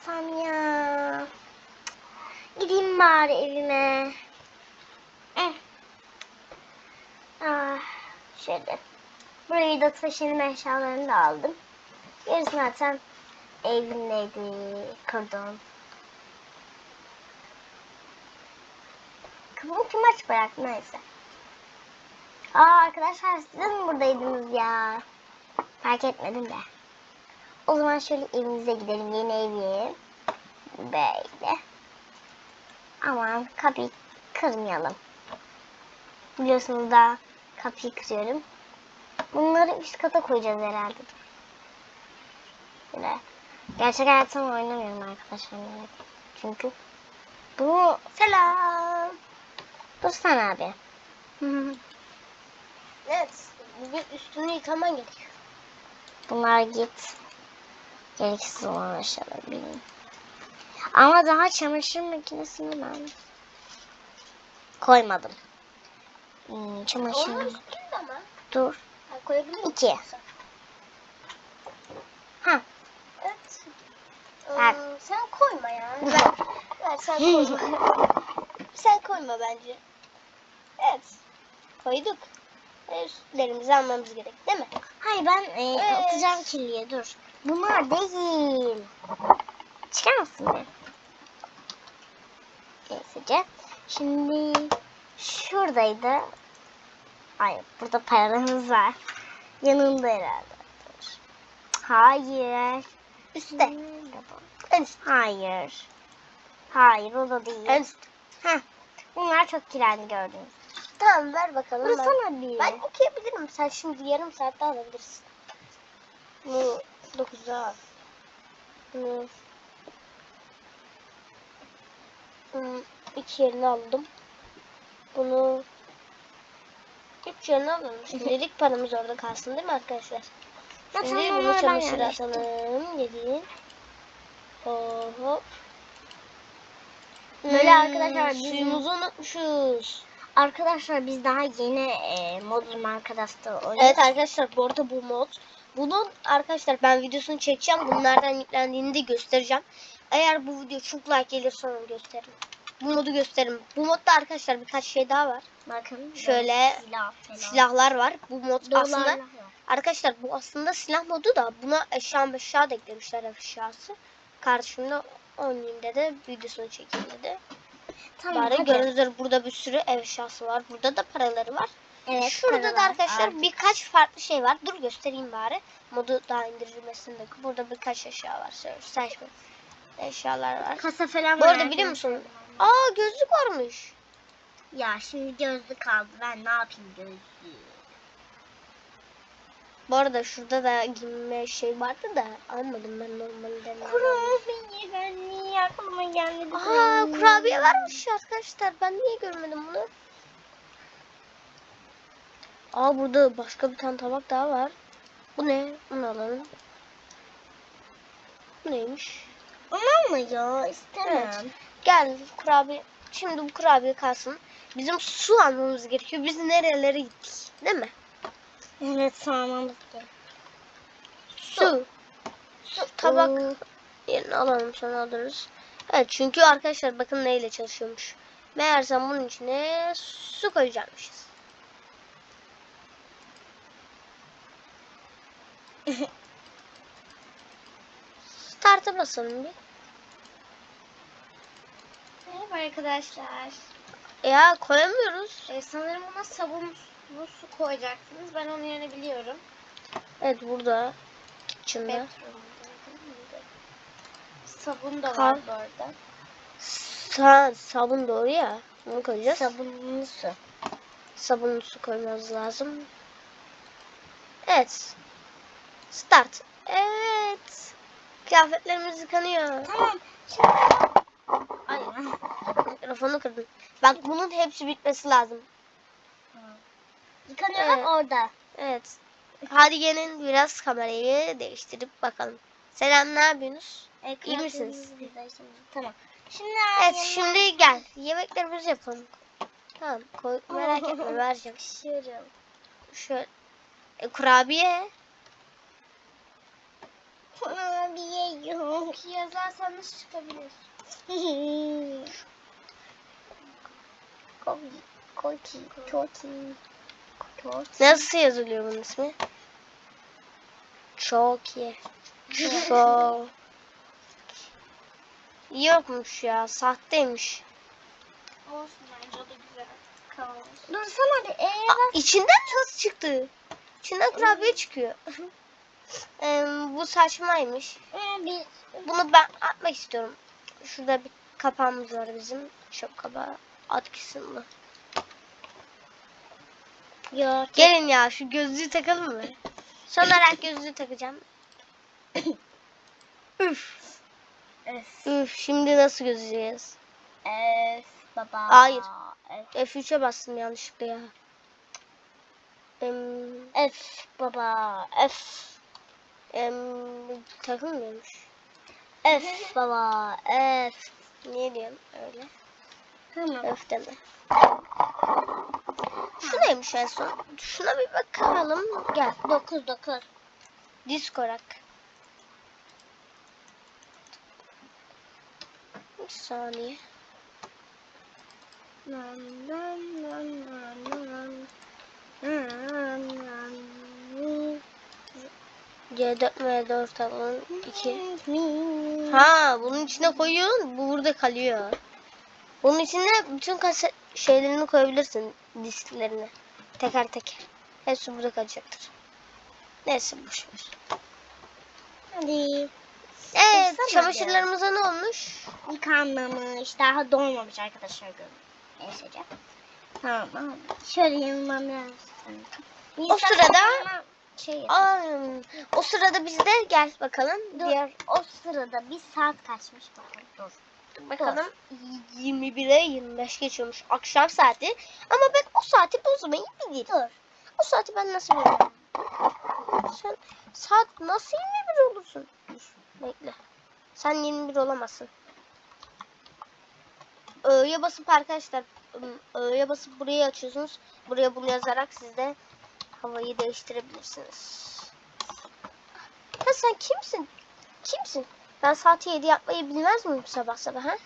yapsam ya? Gideyim bari evime. Eh. Ah, şöyle. Burayı da taşınma eşyalarını da aldım. Gerisi zaten evimdeydi. Kurdum. Kapımı kim aç bıraktı neyse. Aa arkadaşlar siz mi buradaydınız ya? Fark etmedim de. O zaman şöyle evimize gidelim. Yeni evi. Böyle. Aman kapıyı kırmayalım. Biliyorsunuz da kapıyı kırıyorum. Bunları üst kata koyacağız herhalde. Böyle. Gerçek hayatımda oynamıyorum arkadaşlar. Çünkü bu selam. Dursana abi. Evet. Bugün üstünü yıkaman gerekiyor. Bunlar git. Gereksiz olan aşağıda benim. Ama daha çamaşır makinesini ben koymadım. Hmm, çamaşır Onun üstünde ama. Dur. Ha, koyabilir miyim? İki. Ha. Evet. Ver. Ee, sen koyma ya. Ver, ver sen koyma. sen koyma bence. Evet. Koyduk. Üstlerimizi almamız gerek değil mi? Hayır ben e, Evet. atacağım kirliye dur. Bunlar değil. Çıkar mısın be? Neysece. Şimdi şuradaydı. Hayır burada paralarımız var. Yanında herhalde. Dur. Hayır. Üstte. En üst. Hayır. Hayır o da değil. En üst. Heh. Bunlar çok kirlendi gördünüz. Tamam ver bakalım. Ben, Vursana bir. ben okuyabilirim. Sen şimdi yarım saatte alabilirsin. Bu 9'a al. Bunu Hmm, iki yerine aldım. Bunu üç yerine alalım. Şimdilik paramız orada kalsın değil mi arkadaşlar? Şimdi bunu çamaşır atalım. Dediğin. Hop. Böyle arkadaşlar bizim- Suyumuzu unutmuşuz. Arkadaşlar biz daha yeni e, Modern Minecraft'ta oynuyoruz. Evet arkadaşlar bu arada bu mod. Bunun arkadaşlar ben videosunu çekeceğim. Bunlardan yüklendiğini de göstereceğim. Eğer bu video çok like gelirse onu gösteririm. Bu modu gösteririm. Bu modda arkadaşlar birkaç şey daha var. Bakın Şöyle silah falan. Silahlar var. Bu mod Dolarlar aslında arkadaşlar bu aslında silah modu da buna eşya eşya da eklemişler eşyası. Karşımda oynayayım dedi. Videosunu çekeyim dedi. Tamam Bari gördüğünüz burada bir sürü ev eşyası var. Burada da paraları var. Evet, Şurada da arkadaşlar artık. birkaç farklı şey var. Dur göstereyim bari. Modu daha indirilmesinde. Burada birkaç eşya var. Saçma eşyalar var. Kasa falan Bu var arada biliyor musun? Aa gözlük varmış. Ya şimdi gözlük kaldı. Ben ne yapayım gözlüğü? Bu arada şurada da giyinme şey vardı da almadım ben normalde. Kurabiye ben niye aklıma gelmedi? Aa kurabiye varmış arkadaşlar. Ben niye görmedim bunu? Aa burada başka bir tane tabak daha var. Bu ne? Bunu alalım. Bu neymiş? Aman mı ya? İstemem. Evet. Gel kurabiye. Şimdi bu kurabiye kalsın. Bizim su almamız gerekiyor. Biz nerelere gittik? Değil mi? Evet sormamız gerek. Su. Su. Tabak Oo. yerini alalım sonra alırız. Evet çünkü arkadaşlar bakın neyle çalışıyormuş. Meğersem bunun içine su koyacakmışız. Start'a basalım bir. Merhaba arkadaşlar. Ya koyamıyoruz. Ee, sanırım buna sabun bu su koyacaksınız. Ben onu yerine biliyorum. Evet burada. Kitchen'da. Sabun da var bu arada. Sa sabun doğru ya. Bunu koyacağız. Sabunlu su. Sabunlu su koymamız lazım. Evet. Start. Evet. Kıyafetlerimiz yıkanıyor. Tamam. Ay. Mikrofonu kırdım. Bak bunun hepsi bitmesi lazım. Yıkanıyor Evet. bak orada. Evet. Hadi gelin biraz kamerayı değiştirip bakalım. Selam ne yapıyorsunuz? E, İyi misiniz? Tamam. Şimdi Evet şimdi gel. Yemeklerimizi yapalım. Tamam koy, merak etme vereceğim. pişiriyorum. Şöyle. E, kurabiye. İyi yazarsanız çıkabilir. Koki, Koki, Koki, Koki. Nasıl yazılıyor bunun ismi? Çok iyi. Çok. Yokmuş ya. Sahteymiş. Olsun bence o da güzel. Kalmış. Dursana bir. Ee, Aa, içinden nasıl çıktı? İçinden kurabiye çıkıyor. Em, bu saçmaymış. ee, Bunu ben atmak istiyorum. Şurada bir kapağımız var bizim. Çöp kapağı. At. Yok. Gelin ya şu gözlüğü takalım mı? Son olarak gözlüğü takacağım. Üf. Öf. Üf şimdi nasıl gözlüğüz? Öf baba. Hayır. Öf. F3'e bastım yanlışlıkla ya. Em, Öf baba. Öf. Em, takılmıyormuş. Öf baba. Öf. Niye diyorum öyle? Tamam. Öf deme. Şu neymiş en son? Şuna bir bakalım. Gel. 9 9. Diskorak. Bir saniye. C4 M4 alın 2. Ha bunun içine koyuyorsun bu burada kalıyor. Bunun içine bütün kaset şeylerini koyabilirsin disklerini. Teker teker. Hepsi burada kalacaktır. Neyse boş ver. Hadi. Evet Baksana çamaşırlarımıza ne olmuş? Yıkanmamış. Daha dolmamış arkadaşlar görün. Canım. Tamam tamam. Şöyle yanılmam lazım. O sırada- şey Aa, o sırada biz de gel bakalım. Dur. Diğer o sırada bir saat kaçmış bakalım. Dur. bakalım 21'e 25 geçiyormuş akşam saati. Ama ben o saati bozmayı bilirim. Dur. O saati ben nasıl bilirim? Sen saat nasıl 21 olursun? Dur bekle. Sen 21 olamazsın. Ö'ye basıp arkadaşlar Ö'ye basıp burayı açıyorsunuz. Buraya bunu yazarak siz de havayı değiştirebilirsiniz. Ya sen kimsin? Kimsin? Ben saat 7 yapmayı bilmez miyim sabah sabah ha?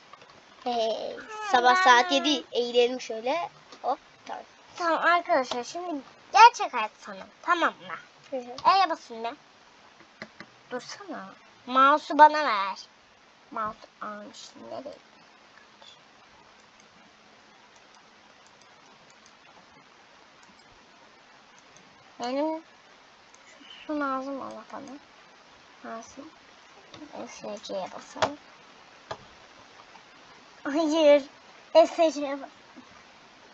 Hey, sabah saat 7 eğilelim şöyle. Hop tamam. Tamam arkadaşlar şimdi gerçek hayat sanım. Tamam mı? Hı hı. E'ye basın ne? Dursana. Mouse'u bana ver. Mouse almış. Nereye? Benim şu lazım Allah bana. Lazım. SC'ye basalım. Hayır. SC'ye bas.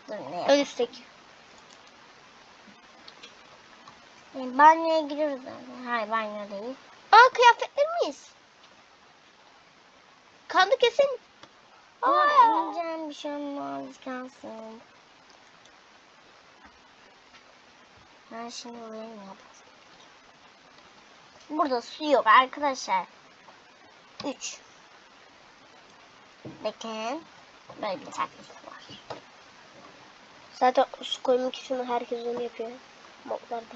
Dur ne yap? Ön üstteki. Yani banyoya giriyoruz zaten. Hayır banyo değil. Aa kıyafetler miyiz? Kandı kesin. Ama Aa. ineceğim bir şey olmaz. Kalsın. Ben şimdi buraya ne yapacağım? Burada su yok arkadaşlar. 3. Bakın. Böyle bir taktik var. Zaten su koymak için herkes onu yapıyor. Modlarda.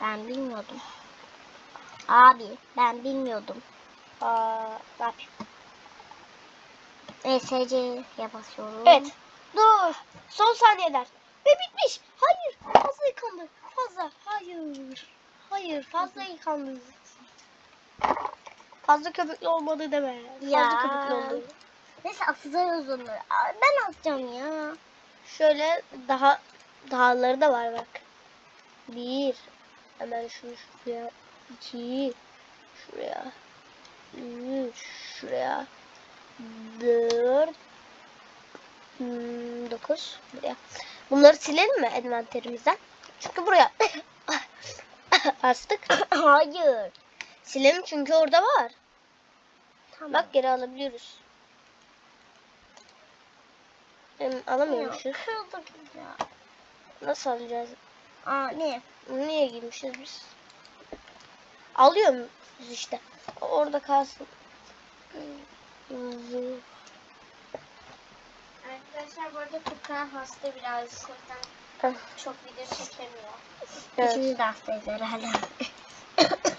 Ben bilmiyordum. Abi ben bilmiyordum. Aa, ne yapayım? ESC'ye basıyorum. Evet. Dur. Son saniyeler. Ve bitmiş. Fazla yıkandı. Fazla. Hayır. Hayır. Fazla yıkandı. Fazla köpüklü olmadı deme. Fazla Ya. köpüklü oldu. Neyse atacağız onları. Aa, Ben atacağım ya. Şöyle daha dağları da var bak. Bir. Hemen şunu şuraya. iki. Şuraya. Üç. Şuraya. Dört. hmm, Dokuz. Buraya. Bunları silelim mi envanterimizden? Çünkü buraya astık. Hayır. Silelim çünkü orada var. Tamam. Bak geri alabiliyoruz. Em, alamıyormuşuz. Kırdık ya. Nasıl alacağız? Aa ne? Niye girmişiz biz? Alıyoruz işte. Orada kalsın. Arkadaşlar bu arada Tukan hasta yüzden Heh, çok video çekemiyor. evet. İkimiz de hastayız herhalde.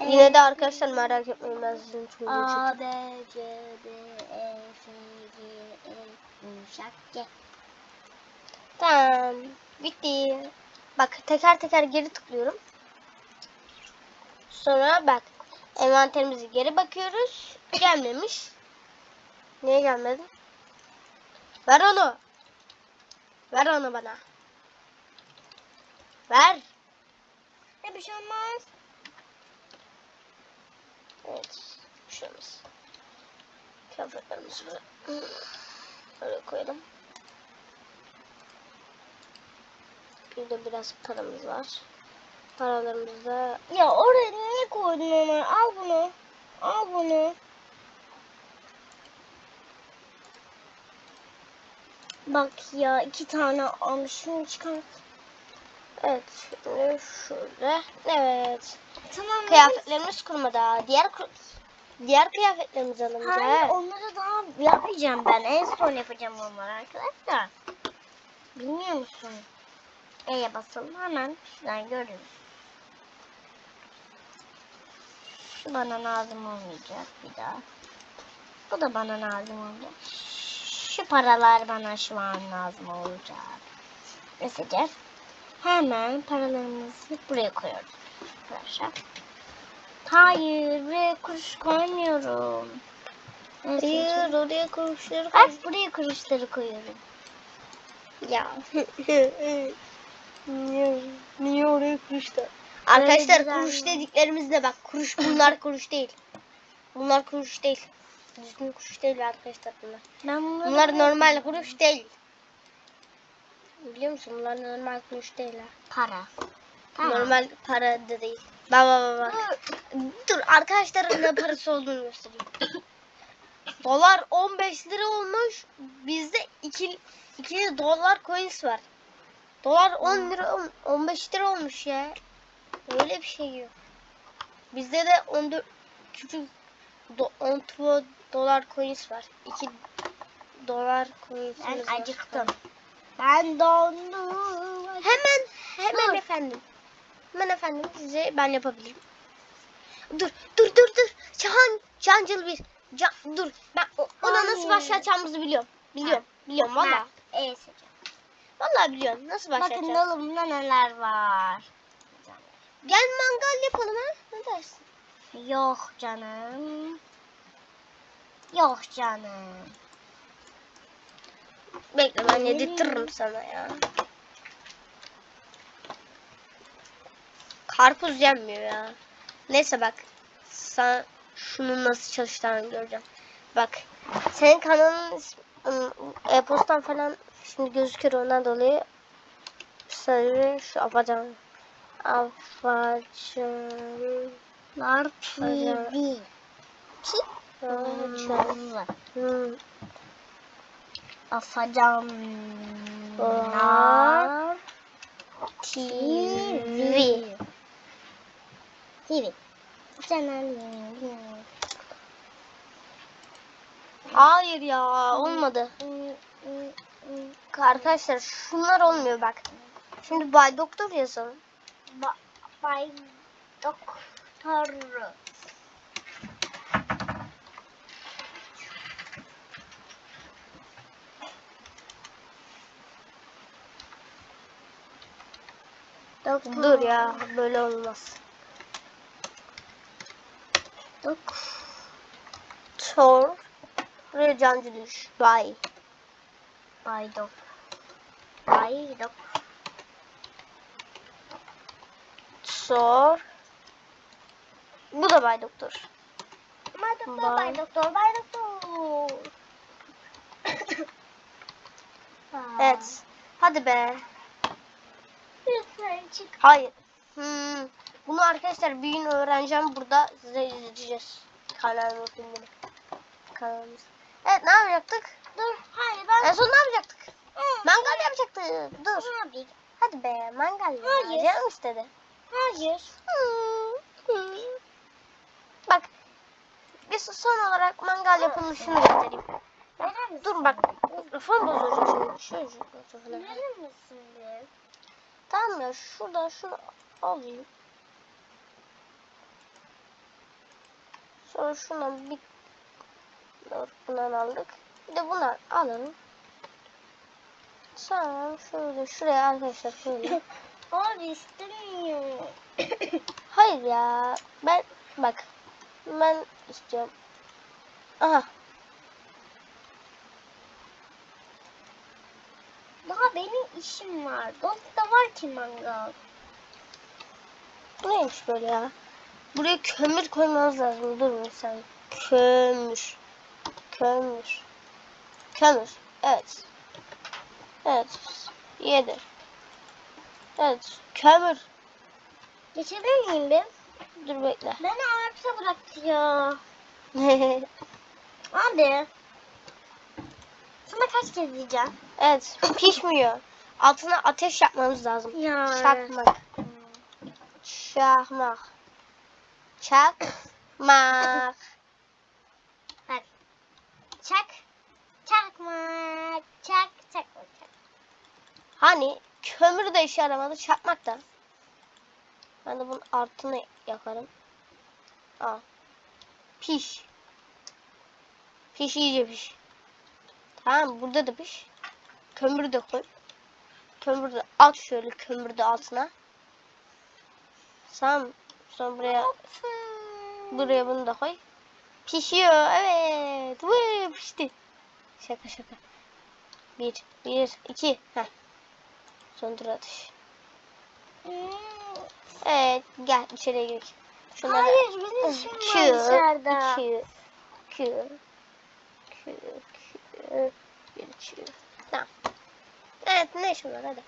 Yine de arkadaşlar merak etmeyin ben sizin için A. B, C, D, E, F, G, E, yumuşak G. Tamam. Bitti. Bak teker teker geri tıklıyorum. Sonra bak envanterimizi geri bakıyoruz. Gelmemiş. Niye gelmedi? Ver onu. Ver onu bana. Ver. Ne bir şey olmaz. Evet. Bir şey olmaz. Kıyafetlerimizi böyle, böyle koyalım. Bir de biraz paramız var. Paralarımız da Ya oraya niye koydun onu? Al bunu. Al bunu. Bak ya iki tane almışım çıkar. evet şimdi şöyle. Evet. Tamam. Kıyafetlerimiz kurmadı. Diğer diğer kıyafetlerimizi Hayır alınca. onları daha yapmayacağım ben. En son yapacağım onları arkadaşlar. Bilmiyor musun? E'ye basalım hemen şuradan görürüz. Şu bana lazım olmayacak bir daha. Bu da bana lazım olacak. Şu paralar bana şu an lazım olacak. Seçeceğiz? Hemen paralarımızı buraya koyuyoruz arkadaşlar. Hayır buraya kuruş koymuyorum. Hayır oraya kuruşları koy. Bak buraya kuruşları koyuyorum. Ya. niye, niye oraya kuruşlar? Arkadaşlar kuruş mi? dediklerimizde bak kuruş bunlar kuruş değil. Bunlar kuruş değil. Düzgün kuruş değil arkadaşlar bunlar. Ben bunları Bunlar normal kuruş değil. Biliyor musun? Bunlar normal kuruş değil ha. para. Tamam. Normal para da değil. Bak bak bak. bak. Dur arkadaşların ne parası olduğunu göstereyim. Dolar 15 lira olmuş. Bizde 2 2 dolar coins var. Dolar 10 lira 15 lira olmuş ya. Öyle bir şey yok. Bizde de 14 küçük do, 14 dolar coins var. 2 dolar coins Ben var. acıktım. Ben dondum. Hemen hemen Dur. efendim. Hemen efendim size ben yapabilirim. Dur dur dur dur. Can cancıl bir. Can, dur ben o- ona nasıl Hayır. başlayacağımızı biliyorum. Biliyorum. Biliyorum valla. E seçeceğim. Valla biliyorum. Nasıl Bakın başlayacağız? dolabımda neler var. Gel mangal yapalım ha. Ne dersin? Yok canım. Yok canım. Bekle ben yedirtirim sana ya. Karpuz yenmiyor ya. Neyse bak. Sen şunun nasıl çalıştığını göreceğim. Bak. Senin kanalın e-postan falan şimdi gözüküyor ondan dolayı sadece şu afacan afacan Lar TV. Hmm. Afacanlar TV. TV. Canım. Hayır ya olmadı. Arkadaşlar şunlar olmuyor bak. Şimdi Bay Doktor yazalım. Ba Bay Doktor. Doktor. Dur ya böyle olmaz. Doktor ve cancı düş. Bay. Bay Dok. Bay Dok. Sor. Bu da Bay Doktor. Bay Doktor, Bay- Bay Doktor, Bay Doktor. Evet. Hadi be. Lütfen çık. Hayır. Hmm. Bunu arkadaşlar bir gün öğreneceğim. Burada size izleteceğiz. Kanalımı filmini. Kanalımız. Evet ne yapacaktık? Dur, hayır ben... En son ne yapacaktık? Hı. Mangal yapacaktık. Dur. Abi, Hadi be mangal. Hayır. Canım istedi. hayır. Hmm. Hmm. Bak. Bir son olarak mangal yapılmışını göstereyim. Dur bak. Mikrofon bozulacak şimdi. Şöyle. Verir misin? Tamam ya şuradan şunu alayım. Sonra şuna bir Dur, bundan aldık. Bir de bundan alalım. Sonra şöyle şuraya arkadaşlar şöyle. Abi istemiyorum. Hayır ya. Ben bak. Ben istiyorum. Aha. Daha benim işim var. Da var ki mangal. Bu neymiş böyle ya? Buraya kömür koymamız lazım. Dur saniye. Kömür. Kömür. Kömür. Evet. Evet. Yedi. Evet. Kömür. Geçebilir miyim ben? Dur bekle. Beni ağaçta bıraktı ya. Abi. Sana kaç kez diyeceğim? Evet. Pişmiyor. Altına ateş yapmamız lazım. Ya. Çakmak. Çakmak. Çakmak. Bak. Çak. Çakmak. Çak. Çak. Çak. Hani kömür de işe yaramadı. Çakmak da. Ben de bunun altını yakarım. Al. Piş. Piş iyice piş. Tamam burada da piş. Kömürü de koy. Kömürü de at şöyle kömürü de altına. Tamam. Sonra buraya buraya bunu da koy. Pişiyor. Evet. Vuu, pişti. Şaka şaka. Bir, bir, iki. Heh. Söndür. Hmm. Evet gel içeriye gir. Şunları Hayır benim işim var Q, dışarıda. Q, Q, Q, Q, bir Q. Tamam. Evet ne şunlar hadi.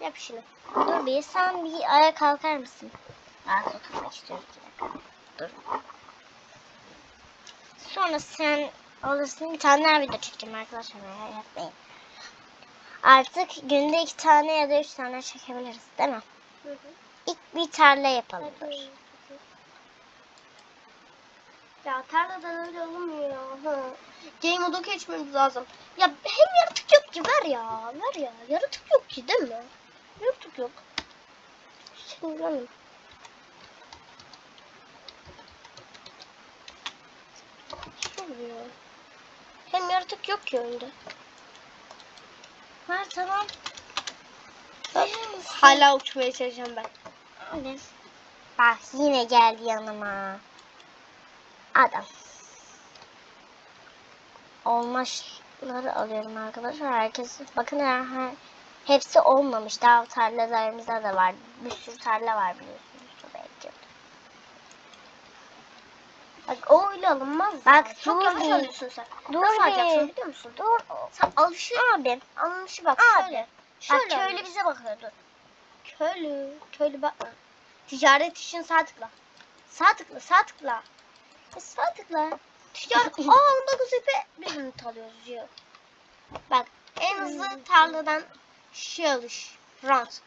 Yap işini. Dur bir sen bir ayağa kalkar mısın? Ben oturmak istiyorum iki dakika. Dur. Sonra sen alırsın bir tane daha video çekeceğim arkadaşlar merak etmeyin. Artık günde iki tane ya da üç tane çekebiliriz değil mi? İlk bir tarla yapalım. dur. Ya tarlada öyle olmuyor. Ha. Game moda geçmemiz lazım. Ya hem yaratık yok ki ver ya. Ver ya. Yaratık yok ki değil mi? Yaratık yok. Şimdi canım. Oluyor. Hem yaratık yok ki önde. Ha tamam. Hala uçmaya çalışacağım ben. Hadi. Bak yine geldi yanıma. Adam. Olmaşları alıyorum arkadaşlar. Herkes bakın ya her, hepsi olmamış. Daha tarlalarımızda da var. Bir sürü tarla var biliyorsunuz. Belki. Bak o öyle alınmaz. Bak, ya. çok dur yavaş alıyorsun sen. Dur Nasıl alacaksın biliyor musun? Dur. Sen alışı, Abi. alınışı bak Abi. şöyle. Bak Şöyle köylü alıyorsun. bize bakıyor dur. Köylü. Köylü bakma. Ticaret için sağ tıkla. Sağ tıkla, sağ tıkla. E, Sağ tıkla. Ticaret. Aa 19 ipe bir ünit alıyoruz diyor. Bak en hızlı tarladan şey alış. Rant.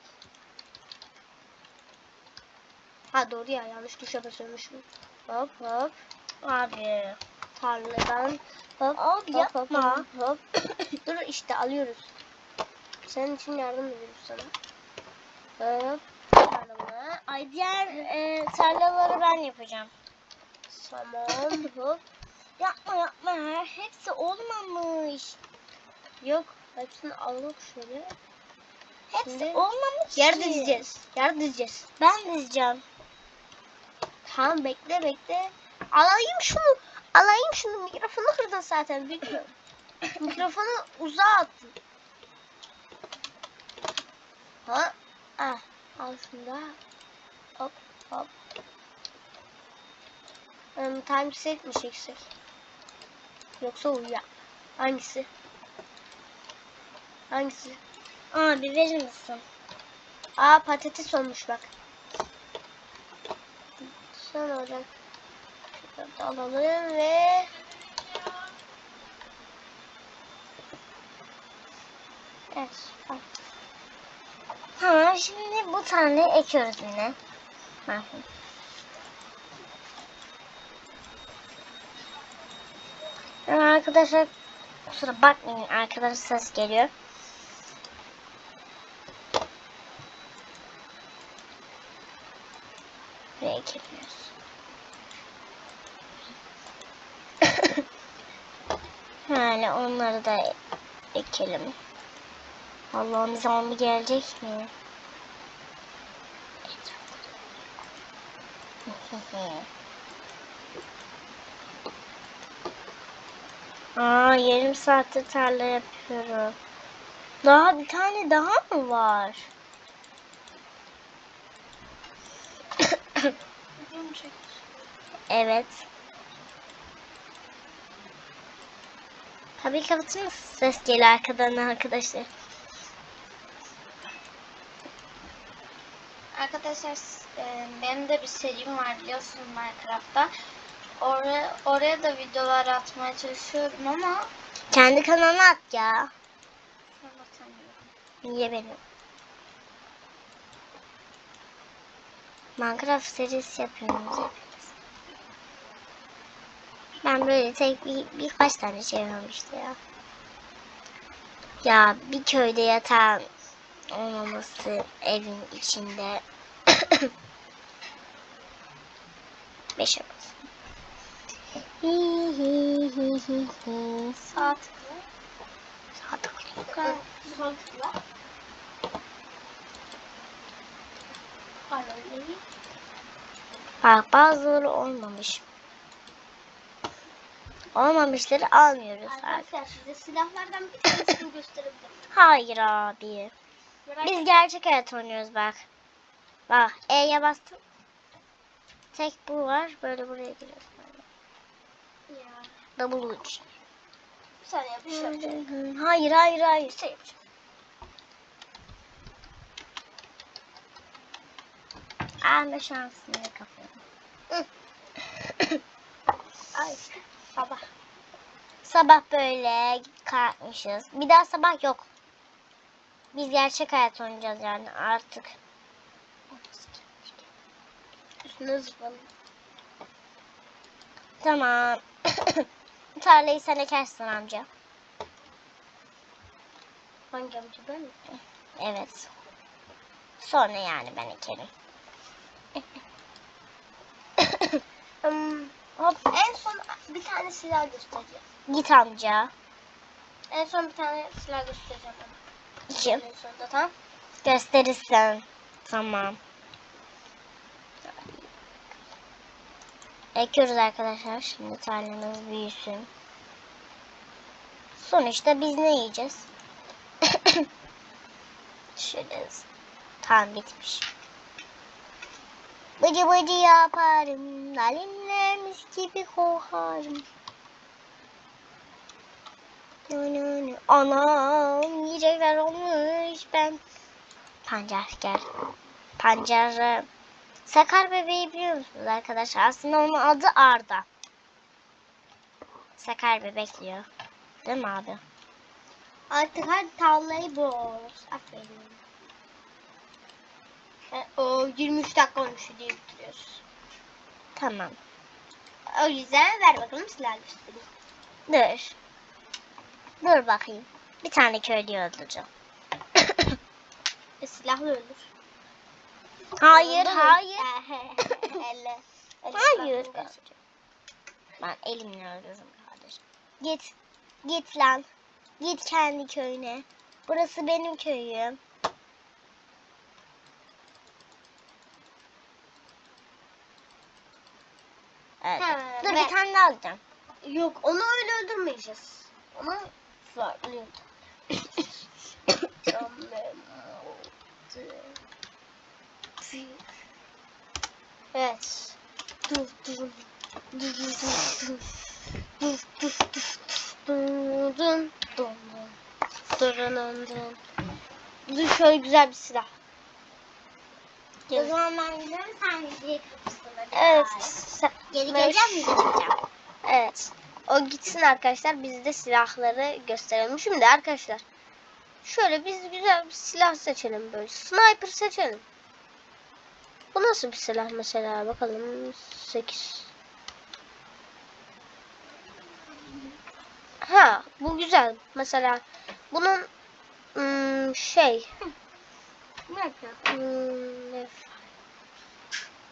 Ha doğru ya yanlış tuşa basıyormuşum. Hop hop. Abi. Tarladan hop Abi hop, hop, yapma. hop, hop. Dur işte alıyoruz. Senin için yardım ediyoruz sana. Hop. Tarlana. Ay diğer e, tarlaları ben yapacağım. Tamam hop. Yapma yapma. Hepsi olmamış. Yok. Hepsini alalım şöyle. Hepsi Şimdi olmamış Yer ki. dizeceğiz. Yer dizeceğiz. Ben dizeceğim. Tamam bekle bekle. Alayım şunu. Alayım şunu. Mikrofonu kırdın zaten biliyorum. Mikrofonu uzağa attın. Ha? Ah. Al şunu da. Hop hop. Um, time set mi çeksek? Yoksa uyuya. Hangisi? Hangisi? Abi verir misin? Aa patates olmuş bak. Son olarak şurada da alalım ve Evet. Tamam şimdi bu tane ekiyoruz yine. Bakın. arkadaşlar kusura bakmayın arkadaşlar ses geliyor. Buraya ekliyoruz. Hala hani onları da ekelim. Allah'ım zombi gelecek mi? Etrafta. Aa yarım saattir tarla yapıyorum. Daha bir tane daha mı var? Evet. Tabii kapatır mısın? Ses geliyor arkadan arkadaşlar. Arkadaşlar e, benim de bir serim var biliyorsunuz Minecraft'ta. Oraya, oraya da videolar atmaya çalışıyorum ama Kendi kanalına at ya. Niye benim? Minecraft serisi yapıyoruz hepimiz. Ben böyle tek bir, birkaç tane şey yapmıştı ya. Ya bir köyde yatan olmaması evin içinde. Beş yapalım. Hi hi hi hi hi. Sağ tıkla. Sağ tıklayın. Yukarı sol tıkla. Paraleli. Bak bazıları olmamış. Olmamışları almıyoruz. Arkadaşlar size silahlardan bir tanesini gösterebilirim. Hayır abi. Merak Biz gerçek hayat oynuyoruz bak. Bak E'ye bastım. Tek bu var. Böyle buraya giriyoruz. Double uç. Bir saniye bir şey yapacağım. Hayır hayır hayır. Şey yapacağım. Alma şansını kafaya. Ay sabah. Sabah böyle kalkmışız. Bir daha sabah yok. Biz gerçek hayat oynayacağız yani artık. Üstüne zıplalım. Tamam. Tarlayı sen ekersin amca. Hangi amca ben mi? Evet. Sonra yani ben ekerim. Hop, en son bir tane silah göstereceğim. Git amca. En son bir tane silah göstereceğim. Kim? En sonunda tamam. Gösterirsen. Tamam. Ekiyoruz arkadaşlar. Şimdi tarlamız büyüsün. Sonuçta biz ne yiyeceğiz? Şöyle. Tam bitmiş. Bıcı bıcı yaparım. Nalinler mis gibi kokarım. Anam yiyecekler olmuş ben. Pancar gel. Pancarı. Sakar bebeği biliyor musunuz arkadaşlar? Aslında onun adı Arda. Sakar bebek diyor. Değil mi abi? Artık hadi tavlayı boz. Aferin. E, o 23 dakika olmuş diye bitiriyoruz. Tamam. O yüzden ver bakalım silah göstereyim. Dur. Dur bakayım. Bir tane köylüyü öldüreceğim. E, silahlı ölür. Hayır, hayır. Elle. Hayır. Ben elimle öldürürüm kardeşim. Git. Git lan. Git kendi köyüne. Burası benim köyüm. Evet. Ha, Dur ben- bir tane daha alacağım. Yok onu öyle öldürmeyeceğiz. Onu farklı Evet. Dur dur. Dur dur dur dur. Dur dur dur. Dur dur. Dur dur. Dur dur. Şöyle güzel bir silah. O zaman ben gidiyorum sen kapısın. Evet. sen- Geri geleceğim mi gideceğim? Evet. O gitsin arkadaşlar. Biz de silahları gösterelim. Şimdi arkadaşlar. Şöyle biz güzel bir silah seçelim böyle. Sniper seçelim. Bu nasıl bir silah mesela? Bakalım. 8. Ha, bu güzel. Mesela bunun ım, şey Ne yapıyorsun? Hmm,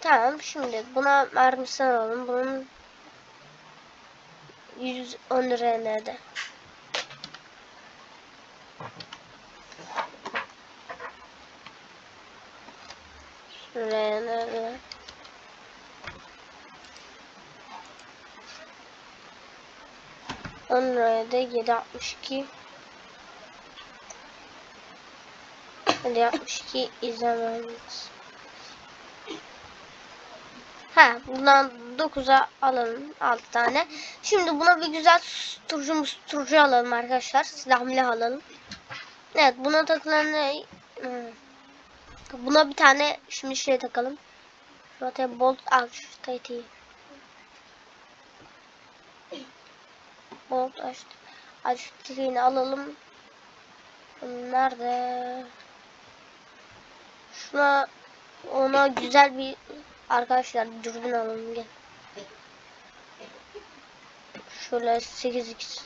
Tamam şimdi buna mermisi alalım. Bunun 110 liraya On liraya da 7.62 7.62 izlememiz. Ha bundan 9'a alalım 6 tane. Şimdi buna bir güzel susturucu musturucu alalım arkadaşlar. Silah milah alalım. Evet buna takılan ne? Hmm. Buna bir tane şimdi şey takalım. Zaten bolt activity. Bolt activity'ni alalım. Nerede? Şuna ona güzel bir arkadaşlar dürbün alalım gel. Şöyle 8x.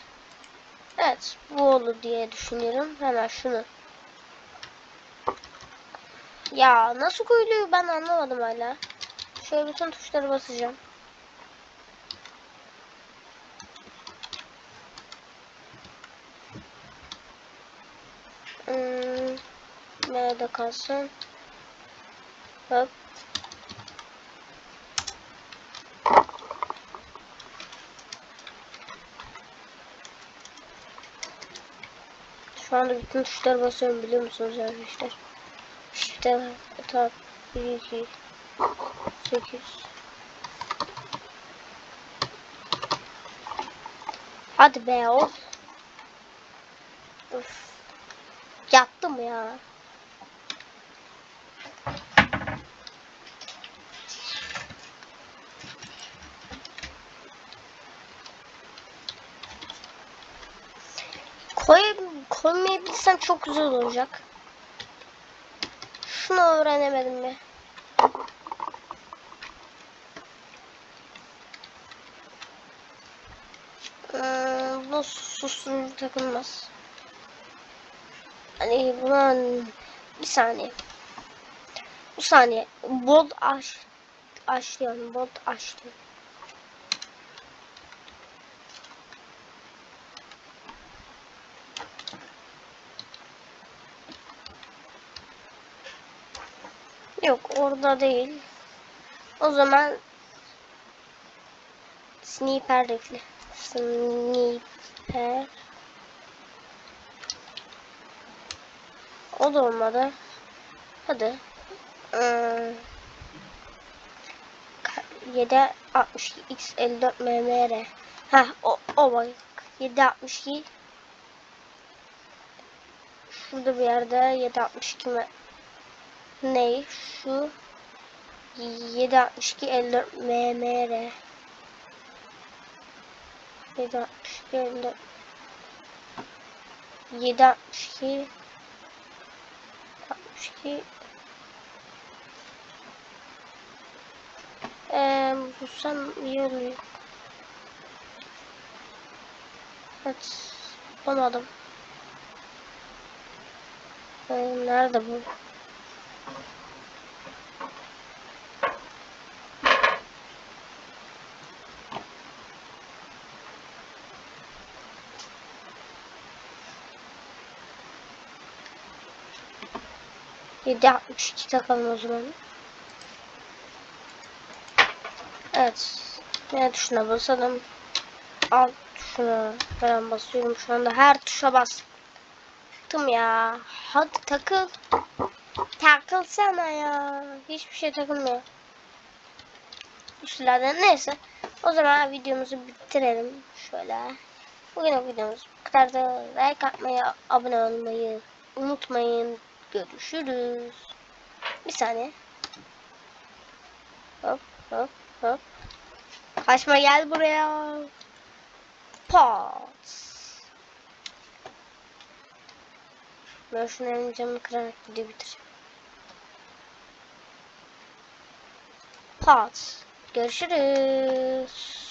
Evet bu olur diye düşünüyorum. Hemen şunu. Ya nasıl koyuluyor ben anlamadım hala. Şöyle bütün tuşları basacağım. Hmm, nerede kalsın? Hop. Şu anda bütün tuşları basıyorum biliyor musunuz arkadaşlar? İşte tab 1 2 8 Hadi be of. Of. Yattım ya. Koy, koymayabilsem çok güzel olacak. Şunu öğrenemedim mi? Bu susturucu takılmaz. Hani buna bir saniye. Bir saniye. Bolt aç. Açlıyorum. Bolt açlıyorum. Yok orada değil. O zaman sniper rifle. Sniper. O da olmadı. Hadi. Ee, 762 X54 MMR. Ha o o bak. 762 Şurada bir yerde 762 mi? Ne? Şu 762 54 MMR. 762 54 762 62 Eee bulsam iyi oluyor. Evet. Bulamadım. Ee, nerede bu? Yedi altmış iki takalım o zaman. Evet. Ne tuşuna basalım. Alt tuşuna falan basıyorum şu anda. Her tuşa bastım ya. Hadi takıl. Takılsana ya. Hiçbir şey takılmıyor. Silahdan neyse. O zaman videomuzu bitirelim. Şöyle. Bugün videomuz bu kadar da like atmayı, abone olmayı unutmayın. Görüşürüz. Bir saniye. Hop hop hop. Kaçma gel buraya. Pat. Ben şunu elin camını kırarak video bitireceğim. Pat. Görüşürüz.